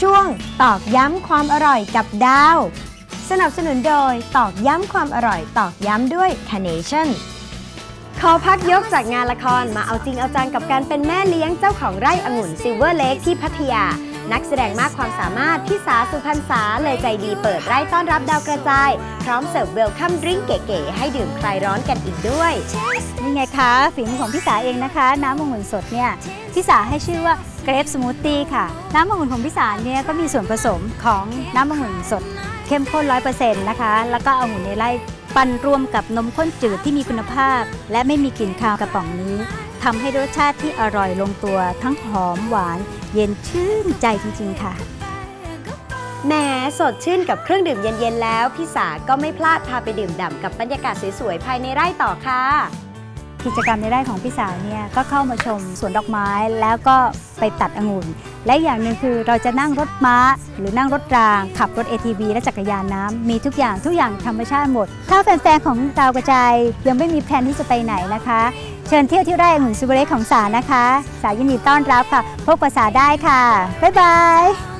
ช่วงตอกย้ำความอร่อยกับดาว สนับสนุนโดยตอกย้ำความอร่อยตอกย้ำด้วยคาเนชั่นขอพักยกจากงานละครมาเอาจริงเอาจังกับการเป็นแม่เลี้ยงเจ้าของไร่องุ่นซิลเวอร์เลกที่พัทยา นักแสดงมากความสามารถพี่สาสุพรรณษาเลยใจดีเปิดไร่ต้อนรับดาวกระจาย พร้อมเสิร์ฟเวลคัมดริงเก๋ๆให้ดื่มคลายร้อนกันอีกด้วยนี่ไงคะฝีมือของพี่สาเองนะคะ น้ำองุ่นสดเนี่ยพี่สาให้ชื่อว่าเกรฟสมูทตี้ค่ะ น้ำองุ่นของพี่สาเนี่ยก็มีส่วนผสมของน้ำองุ่นสด เข้มข้นร้อยเปอร์เซ็นต์นะคะ แล้วก็องุ่นในไร่ปั่นรวมกับนมข้นจืดที่มีคุณภาพ และไม่มีกลิ่นคาวกระป๋องนี้ ทำให้รสชาติที่อร่อยลงตัว ทั้งหอมหวาน เย็นชื่นใจจริงๆค่ะ แหมสดชื่นกับเครื่องดื่มเย็นๆแล้ว พี่สาก็ไม่พลาดพาไปดื่มด่ำกับบรรยากาศสวยๆภายในไร่ต่อค่ะ กิจกรรมในไร่ของพี่สาวเนี่ยก็เข้ามาชมสวนดอกไม้แล้วก็ไปตัดองุ่น และอย่างหนึ่งคือเราจะนั่งรถม้า หรือนั่งรถราง ขับรถ ATV และจักรยานน้ำมีทุกอย่างทุกอย่างธรรมชาติหมด ถ้าแฟนๆของดาวกระจายยังไม่มีแพลนที่จะไปไหนนะคะ เชิญเที่ยวที่ไร่องุ่นซูเบเรของสานะคะ สายินดีต้อนรับค่ะ พบกับสาได้ค่ะบ๊ายบาย